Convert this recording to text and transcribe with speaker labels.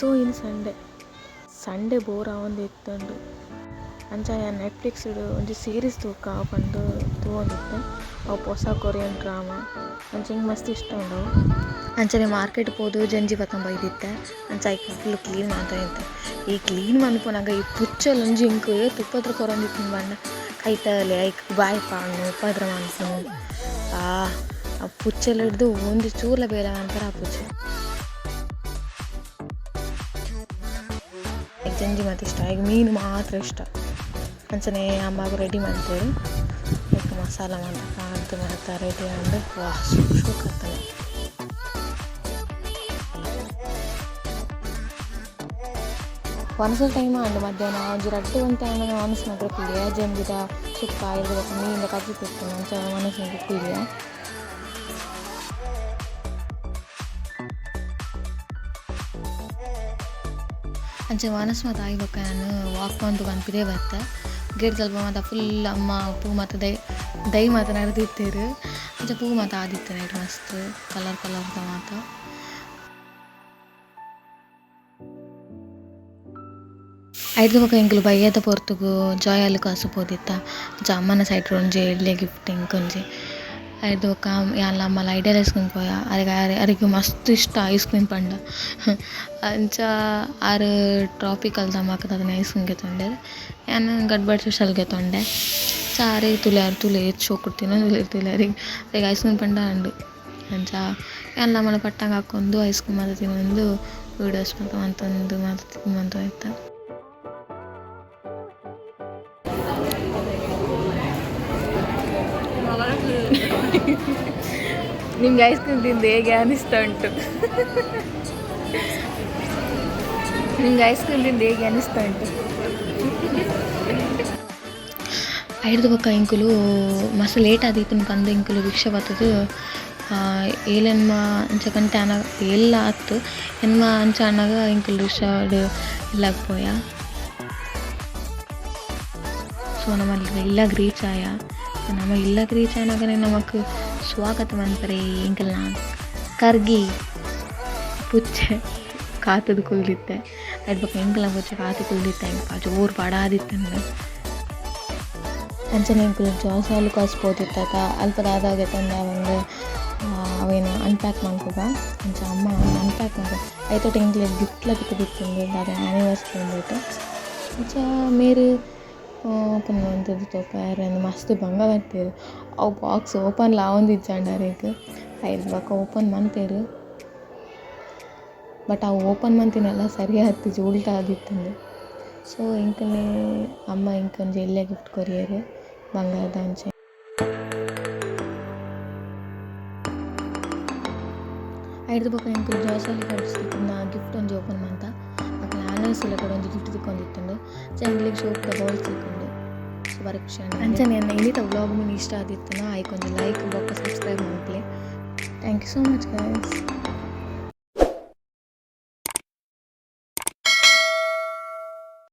Speaker 1: So in Sunday Sunday bore ಆವೊಂದು ಇತ್ತುಂಡು ಅಂಚ ನೆಟ್ಫ್ಲಿಕ್ಸ್ ಒಂಜಿ ಸೀರೀಸ್ ತೂಕ ಪಂಡು ತೂವೊಂದಿತ್ತೆ ಅವು ಹೊಸ ಕೊರಿಯನ್ ಡ್ರಾಮಾ ಅಂಚ ಹಿಂಗೆ ಮಸ್ತ್ ಇಷ್ಟ ಉಂಡು ಅಂಚನೆ ಮಾರ್ಕೆಟ್ ಪೋದು ಜಂಜಿ ಬತ್ತಂಬ ಇದ್ದಿತ್ತೆ ಅಂಚ ಐಕ್ ಫುಲ್ ಕ್ಲೀನ್ ಮಾಡ್ತಾ ಇತ್ತೆ ಈ ಕ್ಲೀನ್ ಮನ್ಪುನಾಗ ಈ ಪುಚ್ಚಲ್ ಒಂಜಿ ಇಂಕು ತುಪ್ಪತ್ರ ಕೊರೊಂದಿತ್ತು ಬಂಡ ಕೈತಲೆ ಐಕ್ ಬಾಯಿ ಪಾಣು ಉಪದ್ರ ಆ ಆ ಪುಚ್ಚಲ್ ಹಿಡ್ದು ಒಂದು ಚೂರ್ಲ ಬೇಲೆ ಅಂತಾರೆ ಆ ಪುಚ್ಚ ಜಂಜಿ ಮಾತ್ರ ಇಷ್ಟ. ಈಗ ಮೀನು ಮಾತ್ರ ಇಷ್ಟ. ಅಂಚನೆ ಅಮ್ಮಾಗ ರೆಡಿ ಮಾಡ್ತೇವೆ. ಈಗ ಮಸಾಲ ಮಾಡ್ತಾ ಕಾಂತು ಮಾಡ್ತಾ ರೆಡಿ ಅಂದರೆ ವಾ ಸುಕ್ ಸುಕ್ ಆಗ್ತದೆ ಒನ್ಸಲ್ ಟೈಮ್ ಅಂಡು ಮಧ್ಯಾಹ್ನ ಒಂಜಿ ರಡ್ಡು ಒಂದು ಆಮೇಲೆ ಮನಸ್ಸು ಮಾತ್ರ ಕುಡಿಯ ಜಂಜಿದ ಸುಕ್ಕ ಇರ್ಬೇಕು ಮೀನಿಂದ ಕಜ್ಜಿ ತಿರ್ತೀನಿ ಒಂಚ ಮನಸ್ಸಿನ ಕುಡಿಯ ಅಂಚೆ ಮನಸ್ಸು ಮತ್ತು ಬೊಕ ನಾನು. ವಾಕ್ ಬಂದು ಕನ್ಪಿದೇ ಬತ್ತ ಗೇಟ್ ಸ್ವಲ್ಪ ಮತ್ತು ಫುಲ್ ಅಮ್ಮ, ಪೂ ಮತ್ತು ದೈ ದೈ ಮಾತು ನಡೆದಿತ್ತೇರು. ಅಂಚೆ ಪೂ ಮಾತ ಆದಿತ್ತು ನೈಟ್ ಮಸ್ತ್. ಕಲರ್ ಕಲರ್ ಮಾತು. ಐದು ಬೊಕ ಎಂಕುಲು ಬಯ್ಯದ ಪೊರ್ತುಗು ಜಾಯಲ್ ಕಾಸು ಪೋದಿತ್ತ. ಅಂಚ ಅಮ್ಮನ ಸೈಡ್ ಒಂಜಿ ಎಡ್ಲೆ ಗಿಫ್ಟ್ ಇಂಕೊಂಜಿ ಬೊಕ ಯಾನ್ಲ ಅಮ್ಮಲ ಐಡಿಯಲ್ ಐಸ್ ಕ್ರೀಮ್ ಪೋಯ? ಅರೆಗ ಅರೆಗ್ ಮಸ್ತ್ ಇಷ್ಟ ಐಸ್ ಕ್ರೀಮ್ ಪಂಡ. ಅಂಚ ಆರು ಟ್ರಾಪಿಕಲ್ ಧಮಾಕದ ಅದನ್ನ ಐಸ್ ಕ್ರೀಮ್ ಗೆತ್ತೊಂಡೆ ಯಾನ್ ಗಡ್ಬಡ್ ಸ್ಪೆಷಲ್ ಗೆತ್ತೊಂಡೆ ಸಾರಿ ತುಲೆಯಾರು ತುಲೆ ಚೋಕುಡ್ ತಿನ್ನೊಂದು ತುಲೆಯಾರಿಗೆ ಅರೆಗ್ ಐಸ್ ಕ್ರೀಮ್ ಪಂಡ ಅಂಡು ಅಂಚ ಎಲ್ಲ ಮನೆ ಪಟ್ಟಂಗ ಐಸ್ ಕ್ರೀಮ್ ಮಾತ ತಿನ್ನೊಂದು ವೀಡಿಯೋಸ್ ಮಾತ ಮಂತೊಂದು ಮಾತು ತಿನ್ನುವಂತ ಆಯ್ತಾ ನಿಮ್ಗೆ ಐಸ್ ಕ್ರೀಮ್ ತಿಂದು ಹೇಗೆ ಅನಿಸ್ತಾ ಉಂಟು? ನಿಮ್ಗೆ ಐಸ್ ಕ್ರೀಮ್ ತಿಂದು ಹೇಗೆ ಅನಿಸ್ತಾ ಉಂಟು? ಐದು ಪಕ್ಕ ಇಂಕುಲು, ಮಸ್ತ್ ಲೇಟ್ ಆದಿತ್ತು ಕಂದು ಇಂಕುಲು ಭಿಕ್ಷೆ ಬತ್ತದು ಏಲೆನ್ಮ ಅಂಚ ಗಂಟೆ ಅನ ಎಲ್ಲ ಆತು ಎನ್ಮ ಅಂಚ ಅಣ್ಣಗ ಇಂಕುಲು ರಿಕ್ಷಾ ಇಲ್ಲ ಪೋಯ. ಸೊ, ನಮ್ಮಲ್ಲಿ ಎಲ್ಲ ರೀಚ್ ಆಯ ನಮ್ಮ ಇಲ್ಲಾಗ ರೀಚ್ ಆನಾಗನೇ ನಮಕ್ ಸ್ವಾಗತ ಮಂತ್ರೆ ಇಂಕಲ್ನ ಕರ್ಗಿ. ಪುಚ್ಚೆ. ಕಾತದ ಕುಲ್ದಿತ್ತೆ. ಅದ್ ಬಕ್ಕ ಎಂಕಲ್ನ ಪುಚ್ಚೆ ಕಾತು ಕುಲ್ದಿತ್ತೆ. ಇಂಕ ಜೋರು ಪಡಾದಿತ್ತಂದು ಅಂಚನೆ ಇಂಕುಲು ಜೋಸಾಲು ಕಸ್ಬೋದಿತ್ತ ಅಲ್ಪದಾದಾಗ ತಂದ ಒಂದು ಅವೇನು ಅನ್ಪ್ಯಾಕ್ ಮಾಡ್ಕೋಗ. ಅಂಚ ಅಮ್ಮ ಅನ್ಪ್ಯಾಕ್ ಮಾಡ್ಕೊ ಐತೋಟ ಇಂಕ್ಲೆ ಗಿಫ್ಟ್ ಬಿಟ್ಟು ಬಿಟ್ಟಿಂದು ಅದೇ ಆನಿವರ್ಸರಿ ಅಂದ್ಬಿಟ್ಟು ಅಂಚ ಮೇರು ಓಪನ್ ಮಂತದ್ದು ತೋಪಾರ ಮಸ್ತ್ ಬಂಗ ಬರ್ತೀರು ಅವು ಬಾಕ್ಸ್ ಓಪನ್ ಲಾವೊಂದು ಇಜ್ಜಂಡಾರೇಗ್ ಐದು ಬಕ್ಕ ಓಪನ್ ಮಂತೇರು ಬಟ್ ಅವು ಓಪನ್ ಮಂತಿನೆಲ್ಲ ಸರಿ ಹತ್ತಿಜಿ ಉಲ್ಟಾ ಆದಿತ್ತಂದು ಸೊ ಇಂಕೇ ಅಮ್ಮ ಇಂಕೊಂದು ಎಲ್ಲೇ ಗಿಫ್ಟ್ ಕೊರಿಯರು ಬಂಗಾರದ ಅಂಚೆ ಐದು ಬೊಕ ಇಂಕು ಜೋಸಲ್ಲಿ ಕಳಿಸ್ತಿತ್ತು ಗಿಫ್ಟ್ ಒಂಜಿ ಓಪನ್ ಮಂತ ಅಕ್ಲ ಆನಿವರ್ಸರಿ ಕೂಡ ಒಂಜಿ ಗಿಫ್ಟ್ ತಿಕ್ಕೊಂದಿತ್ತುಂಡು ಜಂಗ್ಲಿಗೆ ಶೋಪ್ ತಿಕ್ಕೊಂಡು ಪರೀಕ್ಷೆ ಅಂಚನೆ ಇನ್ನಿತ ವ್ಲಾಗ್ ನಿಮಗೆ ಇಷ್ಟ ಆದಿತ್ತನ ಆಯ್ಕೊಂಜಿ ಲೈಕ್ ಬೊಕ್ಕ ಸಬ್ಸ್ಕ್ರೈಬ್ ಮಾಡ್ಲಿ thank you so much guys